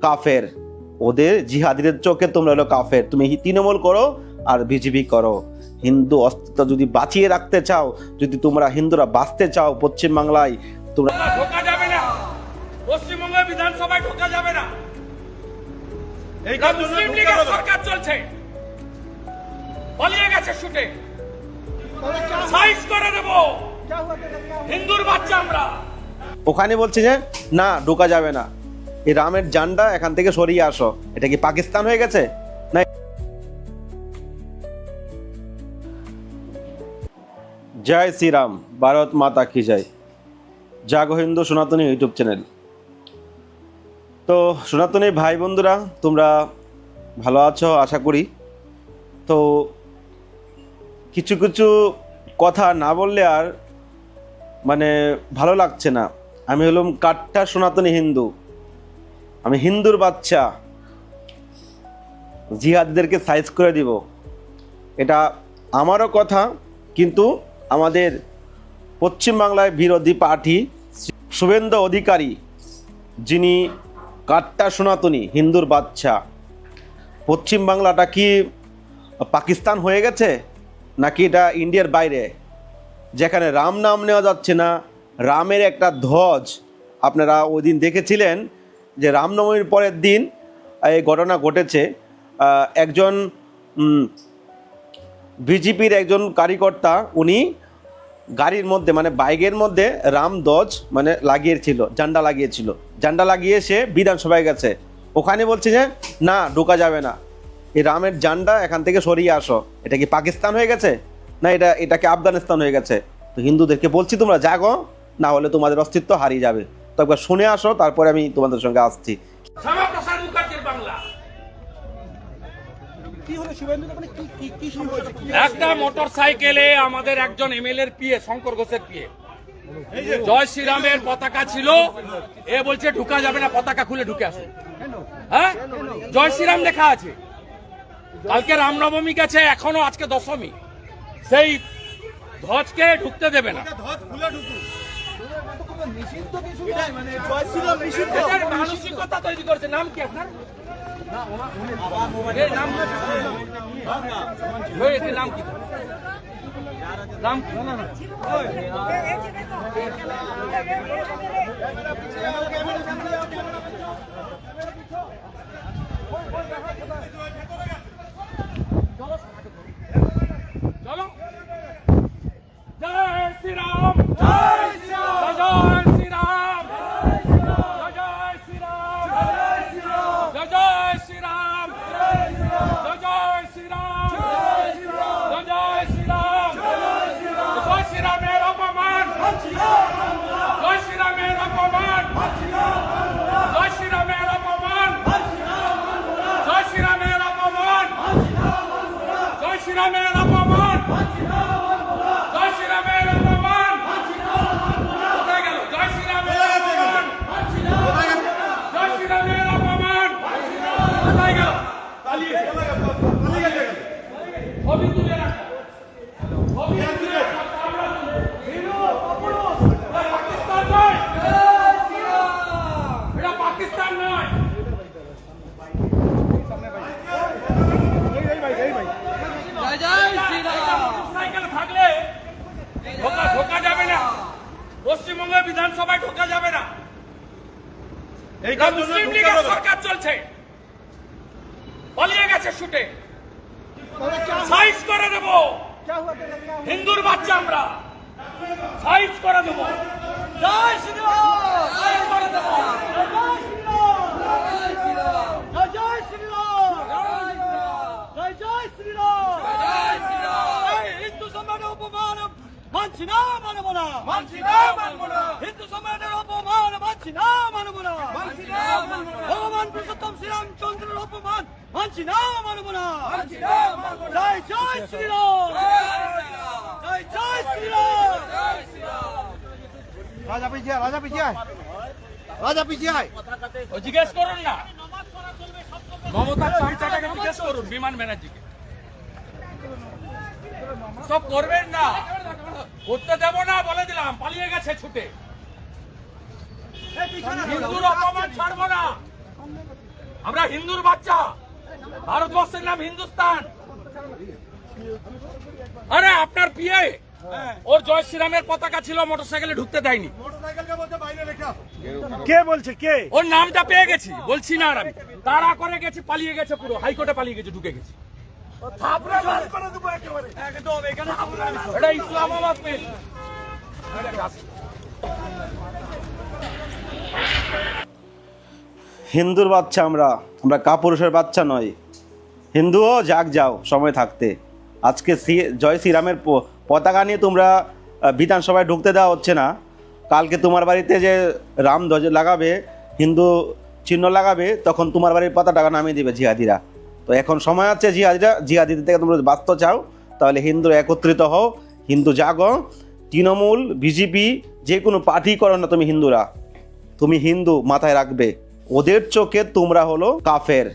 কাফের। ওদের জিহাদিদের চোখে তোমরা হলো কাফের। তুমি তৃণমূল করো আর বিজেপি করো। হিন্দু অস্তিত্ব যদি বাঁচিয়ে রাখতে চাও যদি তোমরা হিন্দুরা বাঁচতে চাও পশ্চিমবাংলায় তোমরা ঢোকা যাবে না। পশ্চিমবঙ্গের বিধানসভায় ঢোকা যাবে না। এটা মুসলিম লীগের সরকার চলছে। পালিয়ে গেছে শুটে। সাইজ করে দেব। হিন্দুর বাচ্চা আমরা। ওখানে বলছে যে, না, ঢোকা যাবে না। এই রামের জানটা এখান থেকে সরিয়ে আসো। এটা কি পাকিস্তান হয়ে গেছে? না, জয় শ্রীরাম, ভারত মাতা কি জয়। জাগো হিন্দু সনাতনী ইউটিউব চ্যানেল। তো, সনাতনী ভাই বন্ধুরা, তোমরা ভালো আছো? আশা করি। তো, কিছু কিছু কথা না বললে আর মানে ভালো লাগছে না। আমি হলাম কাঠটা সনাতনী হিন্দু। আমি হিন্দুর বাচ্চা। জিহাদদেরকে সাইজ করে দিব। এটা আমারও কথা, কিন্তু আমাদের পশ্চিমবাংলায় বিরোধী পার্টি শুভেন্দু অধিকারী, যিনি কাঠটা সনাতনী, হিন্দুর বাচ্চা। পশ্চিমবাংলাটা কি পাকিস্তান হয়ে গেছে, নাকি এটা ইন্ডিয়ার বাইরে? যেখানে রাম নাম নেওয়া যাচ্ছে না, রামের একটা ধ্বজ। আপনারা ওই দিন দেখেছিলেন যে রামনবমীর পরের দিন এই ঘটনা ঘটেছে। একজন বিজেপির একজন কারিকর্তা, উনি গাড়ির মধ্যে মানে বাইকের মধ্যে রাম ধ্বজ মানে লাগিয়েছিল জান্ডা লাগিয়েছিল। জান্ডা লাগিয়ে সে বিধানসভায় গেছে। ওখানে বলছে যে, না, ঢোকা যাবে না। এই রামের জান্ডা এখান থেকে সরিয়ে আসো। এটা কি পাকিস্তান হয়ে গেছে? না এটা এটাকে আফগানিস্তান হয়ে গেছে। তো হিন্দুদেরকে বলছি তোমরা জাগো না হলে তোমাদের অস্তিত্ব হারিয়ে যাবে। তো একবার শুনে আসো তারপরে আমি তোমাদের সঙ্গে আসছি। একটা মোটর সাইকেলে আমাদের একজন এমএলএ এর পিএ শঙ্কর ঘোষের পিএ। জয় শ্রীরামের পতাকা ছিল এ বলছে ঢুকা যাবে না পতাকা খুলে ঢুকে আসো। হ্যাঁ? জয় শ্রীরাম লেখা আছে। কালকে রামনবমী গেছে এখনও আজকে দশমী। সেই ধ্বজকে ঢুকতে দেবে না মানসিকতা তৈরি করেছে নাম কি আপনার এর নাম কি? নাম কি নাম কি চলো জয় শ্রীরাম জয় শ্রীরাম জয় শ্রীরাম জয় জয় শ্রীরাম জয় শ্রীরাম জয় জয় শ্রীরাম জয় জয় শ্রীরাম জয় জয় শ্রীরাম জয় শ্রীরামের অপমান জয় শ্রীরামের অপমান জয় শ্রীরামের অপমান জয় শ্রীরামের অপমান জয় শ্রীরামের অপমান। জয় শ্রীরামের অপমান। কোথায় গেল? জয় শ্রীরামের অপমান। জয় শ্রীরামের অপমান। কোথায় গেল? ছবি তুলে রাখো ছবি তুলে রাখো, আমরা তুলবো। এটা পাকিস্তান নয় এটা পাকিস্তান নয় সাইকেল থাকলে ঢোকা ঢোকা যাবে না পশ্চিমবঙ্গের বিধানসভায় ঢোকা যাবে না। মুসলিম লীগের সরকার চলছে। পালিয়ে গেছে শুটে। সাইজ করে দেব। হিন্দুর বাচ্চা আমরা। সাইজ করে দেব। জয় শ্রী সাইজ করে দেব হিন্দু সমাজের অপমান মানছি না মানব না মানছি না, মানব না। হিন্দু সমাজের অপমান মানছি না মানব না মানছি না, মানব না। ভগবান পুরুষোত্তম শ্রীরামচন্দ্রের অপমান মানছি না মানব না মানছি না, মানব না। জয় জয় শ্রীরাম জয় জয় শ্রীরাম রাজা পিছিয়ে আয়, রাজা পিছিয়ে আয়। রাজা পিছিয়ে আয়। ও জিজ্ঞেস করুন না মমতা চামচাটাকে জিজ্ঞেস করুন বিমান ব্যানার্জিকে সব করবেন না করতে দেবো না বলে দিলাম পালিয়ে গেছে ছুটে। হিন্দুর অপমান ছাড়বো না। আমরা হিন্দুর বাচ্চা। ভারতবর্ষের নাম হিন্দুস্তান। আরে আপনার পিয়ে ওর জয় শ্রীরামের পতাকা ছিল মোটরসাইকেলে ঢুকতে দেয়নি। কে বলছে? কে? ওর নামটা পেয়ে গেছি বলছি না আর আমি। তাড়া করে গেছি পালিয়ে গেছে পুরো হাইকোর্টে পালিয়ে গেছে ঢুকে গেছে। এটা ইসলামাবাদ পেয়ে হিন্দুর বাচ্চা আমরা আমরা কাপুরুষের বাচ্চা নয় হিন্দুও যাক যাও সময় থাকতে। আজকে শ্রী- জয় শ্রীরামের প- পতাকা নিয়ে তোমরা বিধানসভায় ঢুকতে দেওয়া হচ্ছে না। কালকে তোমার বাড়িতে যে রাম ধ্বজ লাগাবে হিন্দু চিহ্ন লাগাবে তখন তোমার বাড়ির পতাকা নামিয়ে দিবে জিহাদিরা। তো এখন সময় আছে জিহাদিরা, জিহাদিদের থেকে তোমরা বাঁচতে চাও, তাহলে হিন্দু একত্রিত হও, হিন্দু জাগো। তৃণমূল, বিজেপি যে কোনো পার্টি করো না তুমি হিন্দুরা। তুমি হিন্দু মাথায় রাখবে। ওদের চোখে তোমরা হলো কাফের।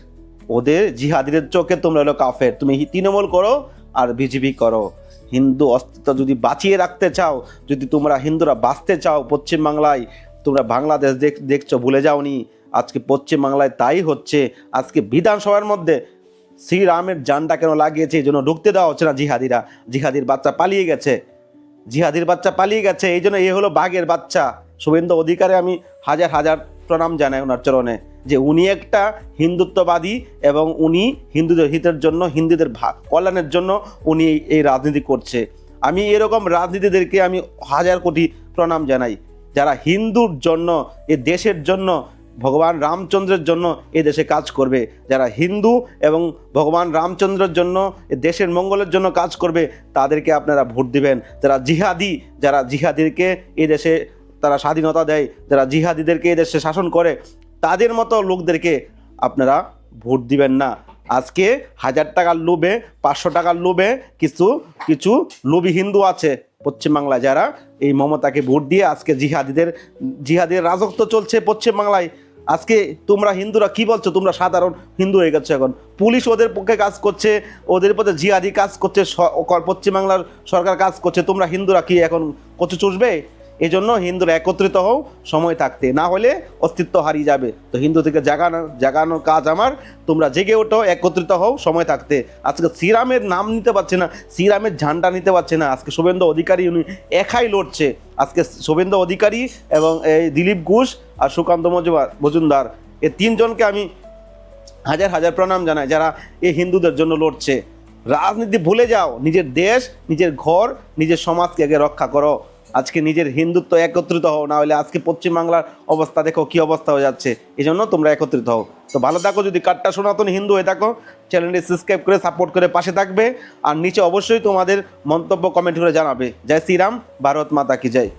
ওদের জিহাদিদের চোখে তোমরা হলো কাফের। তুমি তৃণমূল করো আর বিজেপি করো। হিন্দু অস্তিত্ব যদি বাঁচিয়ে রাখতে চাও, যদি তোমরা হিন্দুরা বাঁচতে চাও পশ্চিমবাংলায় তোমরা বাংলাদেশ দেখ, দেখছ, ভুলে যাওনি। আজকে পশ্চিমবাংলায় তাই হচ্ছে। আজকে বিধানসভার মধ্যে শ্রীরামের জানটা কেন লাগিয়েছে, এই জন্য ঢুকতে দেওয়া হচ্ছে না জিহাদিরা। জিহাদির বাচ্চা পালিয়ে গেছে। জিহাদির বাচ্চা পালিয়ে গেছে, এই জন্য এ হলো বাঘের বাচ্চা। শুভেন্দু অধিকারে আমি হাজার হাজার প্রণাম জানাই ওনার চরণে, যে উনি একটা হিন্দুত্ববাদী এবং উনি হিন্দুদের হিতের জন্য, হিন্দুদের কল্যাণের জন্য উনি এই রাজনীতি করছে। আমি এরকম রাজনীতিদেরকে আমি হাজার কোটি প্রণাম জানাই, যারা হিন্দুর জন্য, এ দেশের জন্য ভগবান রামচন্দ্রের জন্য এ দেশে কাজ করবে। যারা হিন্দু এবং ভগবান রামচন্দ্রের জন্য দেশের মঙ্গলের জন্য কাজ করবে, তাদেরকে আপনারা ভোট দিবেন। যারা জিহাদি, যারা জিহাদিকে এ দেশে তারা স্বাধীনতা দেয়, যারা জিহাদিদেরকে এ দেশে শাসন করে, তাদের মতো লোকদেরকে আপনারা ভোট দিবেন না। আজকে হাজার টাকার লোভে, পাঁচশো টাকার লোভে কিছু কিছু লোভী হিন্দু আছে। পশ্চিমবাংলায় যারা এই মমতাকে ভোট দিয়ে আজকে জিহাদিদের, জিহাদের রাজত্ব চলছে পশ্চিমবাংলায়। আজকে তোমরা হিন্দুরা কি বলছো? তোমরা সাধারণ হিন্দু হয়ে গেছো এখন। পুলিশ ওদের পক্ষে কাজ করছে, ওদের পথে জিহাদি কাজ করছে পশ্চিমবাংলার সরকার কাজ করছে। তোমরা হিন্দুরা কি এখন কচু চুষবে? এই জন্য হিন্দুরা একত্রিত হও, সময় থাকতে। না হলে অস্তিত্ব হারিয়ে যাবে। তো হিন্দু থেকে জাগানো, জাগানোর কাজ আমার। তোমরা জেগে ওঠো, একত্রিত হও, সময় থাকতে। আজকে শ্রীরামের নাম নিতে পারছে না, শ্রীরামের ঝান্ডা নিতে পারছে না। আজকে শুভেন্দু অধিকারী, উনি একাই লড়ছে। আজকে শুভেন্দু অধিকারী এবং এই দিলীপ ঘোষ আর সুকান্ত মজুমদার মজুমদার। এই তিনজনকে আমি হাজার হাজার প্রণাম জানাই, যারা এই হিন্দুদের জন্য লড়ছে। রাজনীতি ভুলে যাও, নিজের দেশ, নিজের ঘর, নিজের সমাজকে আগে রক্ষা করো। আজকে নিজের হিন্দুত্ব একত্রিত হও, না হলে আজকে পশ্চিমবাংলার অবস্থা দেখো কি অবস্থা হয়ে যাচ্ছে। এই জন্য তোমরা একত্রিত হও। তো ভালো থাকো, যদি কাটটা সনাতন হিন্দু হয়ে থাকো চ্যানেলটি সাবস্ক্রাইব করে সাপোর্ট করে পাশে থাকবে। আর নিচে অবশ্যই তোমাদের মন্তব্য কমেন্ট করে জানাবে। জয় শ্রীরাম, ভারত মাতা কি জয়।